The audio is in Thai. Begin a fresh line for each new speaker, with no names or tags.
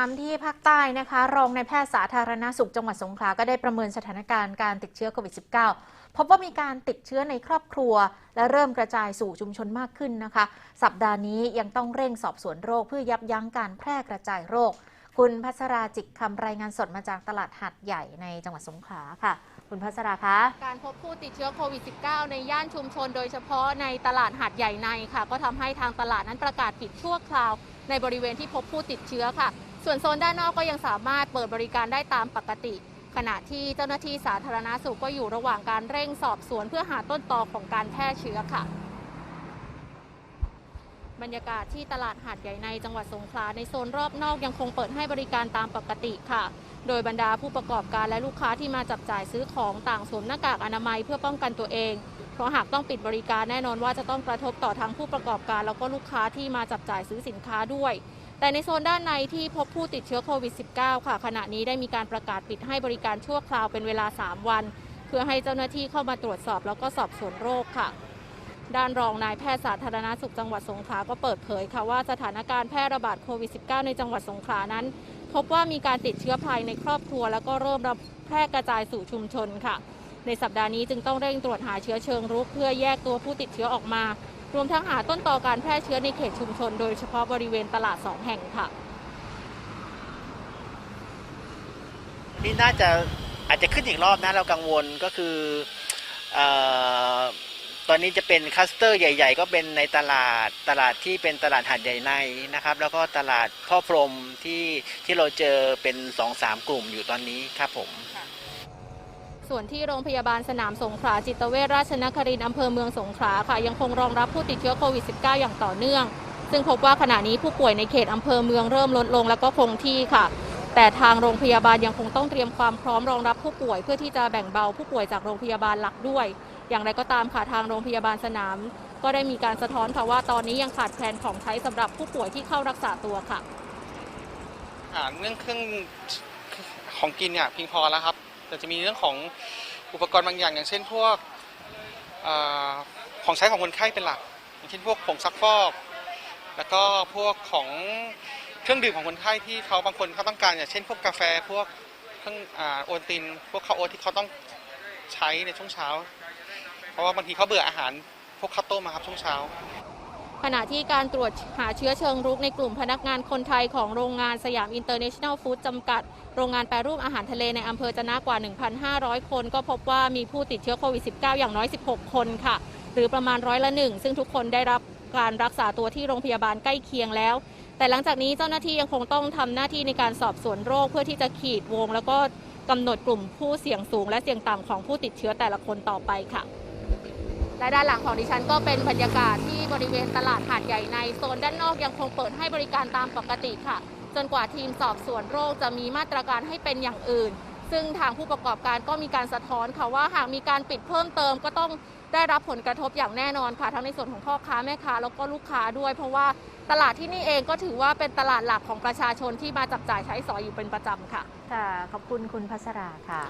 ามที่ภาคใต้นะคะ รองในแพทย์สาธารณสุขจังหวัดสงขลาก็ได้ประเมินสถานการณ์การติดเชื้อโควิด -19 พบว่ามีการติดเชื้อในครอบครัว และเริ่มกระจายสู่ชุมชนมากขึ้นนะคะ สัปดาห์นี้ยังต้องเร่งสอบสวนโรคเพื่อยับยั้งการแพร่กระจายโรค คุณพัชราจิกคำรายงานสดมาจากตลาดหัดใหญ่ในจังหวัดสงขลาค่ะ คุณพัชราคะ
การพบผู้ติดเชื้อโควิด -19 ในย่านชุมชน โดยเฉพาะในตลาดหาดใหญ่ในค่ะ ก็ทำให้ทางตลาดนั้นประกาศปิดชั่วคราวในบริเวณที่พบผู้ติดเชื้อค่ะ ส่วนโซนด้านนอกก็ยังสามารถเปิดบริการได้ตามปกติ ขณะที่เจ้าหน้าที่สาธารณสุขก็อยู่ระหว่างการเร่งสอบสวนเพื่อหาต้นตอของการแพร่เชื้อค่ะ บรรยากาศที่ตลาดหาดใหญ่ในจังหวัดสงขลาในโซนรอบนอกยังคงเปิดให้บริการตามปกติค่ะ โดยบรรดาผู้ประกอบการและลูกค้าที่มาจับจ่ายซื้อของต่างสวมหน้ากากอนามัยเพื่อป้องกันตัวเองเพราะหากต้องปิดบริการแน่นอนว่าจะต้องกระทบต่อทั้งผู้ประกอบการ แล้วก็ลูกค้าที่มาจับจ่ายซื้อสินค้าด้วย แต่ในโซนด้านในที่พบผู้ติดเชื้อโควิด -19 ค่ะ ขณะนี้ได้มีการประกาศปิดให้บริการชั่วคราวเป็นเวลา 3 วัน เพื่อให้เจ้าหน้าที่เข้ามาตรวจสอบแล้วก็สอบสวนโรคค่ะ ด้านรองนายแพทย์สาธารณสุขจังหวัดสงขลาก็เปิดเผยค่ะว่าสถานการณ์แพร่ระบาดโควิด -19 ในจังหวัดสงขลานั้น พบว่ามีการติดเชื้อภายในครอบครัว แล้วก็เริ่มแพร่กระจายสู่ชุมชนค่ะ ในสัปดาห์นี้จึงต้องเร่งตรวจหาเชื้อเชิงรุกเพื่อแยกตัวผู้ติดเชื้อออกมา รวมทั้งหาต้นตอการแพร่เชื้อในเขตชุมชน โดยเฉพาะบริเวณตลาดสองแห่งค่ะ
นี่น่าจะอาจจะขึ้นอีกรอบนะเรากังวลก็คืออตอนนี้จะเป็นคัสเตอร์ใหญ่ ๆ ก็เป็นในตลาดตลาดที่เป็นตลาดหัดใหญ่ในนะครับ แล้วก็ตลาดพ่อพรมที่ที่เราเจอเป็น2องสามกลุ่มอยู่ตอนนี้ครับผม
ส่วนที่โรงพยาบาลสนามสงขลาจิตเวชราชนครินทร์อำเภอเมืองสงขลาค่ะ ยังคงรองรับผู้ติดเชื้อโควิด -19 อย่างต่อเนื่อง ซึ่งพบว่าขณะนี้ผู้ป่วยในเขตอำเภอเมืองเริ่มลดลงแล้วก็คงที่ค่ะ แต่ทางโรงพยาบาลยังคงต้องเตรียมความพร้อมรองรับผู้ป่วย เพื่อที่จะแบ่งเบาผู้ป่วยจากโรงพยาบาลหลักด้วย อย่างไรก็ตามค่ะทางโรงพยาบาลสนาม ก็ได้มีการสะท้อนค่ะว่าตอนนี้ยังขาดแคลนของใช้สำหรับผู้ป่วยที่เข้ารักษาตัวค่ะ
อาหารเรื่องเครื่องของกินเนี่ยเพียงพอแล้วครับ แต่จะมีเรื่องของอุปกรณ์บางอย่าง อย่างเช่นพวกอของใช้ของคนไข้เป็นหลัก อย่างเช่นพวกผงซักฟอก แล้วก็พวกของเครื่องดื่มของคนไข้ที่เขาบางคนเขาต้องการอย่างเช่น พวกกาแฟพวกเครื่องอโอนติน พวกข้าวโอ๊ตที่เขาต้องใช้ในช่วงเช้า เพราะว่าบางทีเขาเบื่ออาหารพวกข้าวต้มมาครับช่วงเช้า
ณะที่การตรวจหาเชื้อเชิงรุกในกลุ่มพนักงานคนไทยของโรงงานสยามอินเตอร์เนชั่นแนลฟู้ดจำกัด โรงงานแปรรูปอาหารทะเลในอำเภอจะนะกว่า 1,500 คน ก็พบว่ามีผู้ติดเชื้อโควิด -19 อย่างน้อย 16 คนค่ะ หรือประมาณร้อยละหนึ่งซึ่งทุกคนได้รับการรักษาตัวที่โรงพยาบาลใกล้เคียงแล้ว แต่หลังจากนี้เจ้าหน้าที่ยังคงต้องทำหน้าที่ในการสอบสวนโรคเพื่อที่จะขีดวง แล้วก็กำหนดกลุ่มผู้เสี่ยงสูง และเสี่ยงต่ำของผู้ติดเชื้อแต่ละคนต่อไปค่ะ และด้านหลังของดิฉันก็เป็นบรรยากาศที่บริเวณตลาดหาดใหญ่ในโซนด้านนอกยังคงเปิดให้บริการตามปกติค่ะ จนกว่าทีมสอบสวนโรคจะมีมาตรการให้เป็นอย่างอื่น ซึ่งทางผู้ประกอบการก็มีการสะท้อนค่ะว่าหากมีการปิดเพิ่มเติมก็ต้องได้รับผลกระทบอย่างแน่นอนค่ะ ทั้งในส่วนของพ่อค้าแม่ค้าแล้วก็ลูกค้าด้วย เพราะว่าตลาดที่นี่เองก็ถือว่าเป็นตลาดหลักของประชาชนที่มาจับจ่ายใช้สอยอยู่เป็นประจำค่ะ
ค่ะ ขอบคุณคุณพัชราค่ะ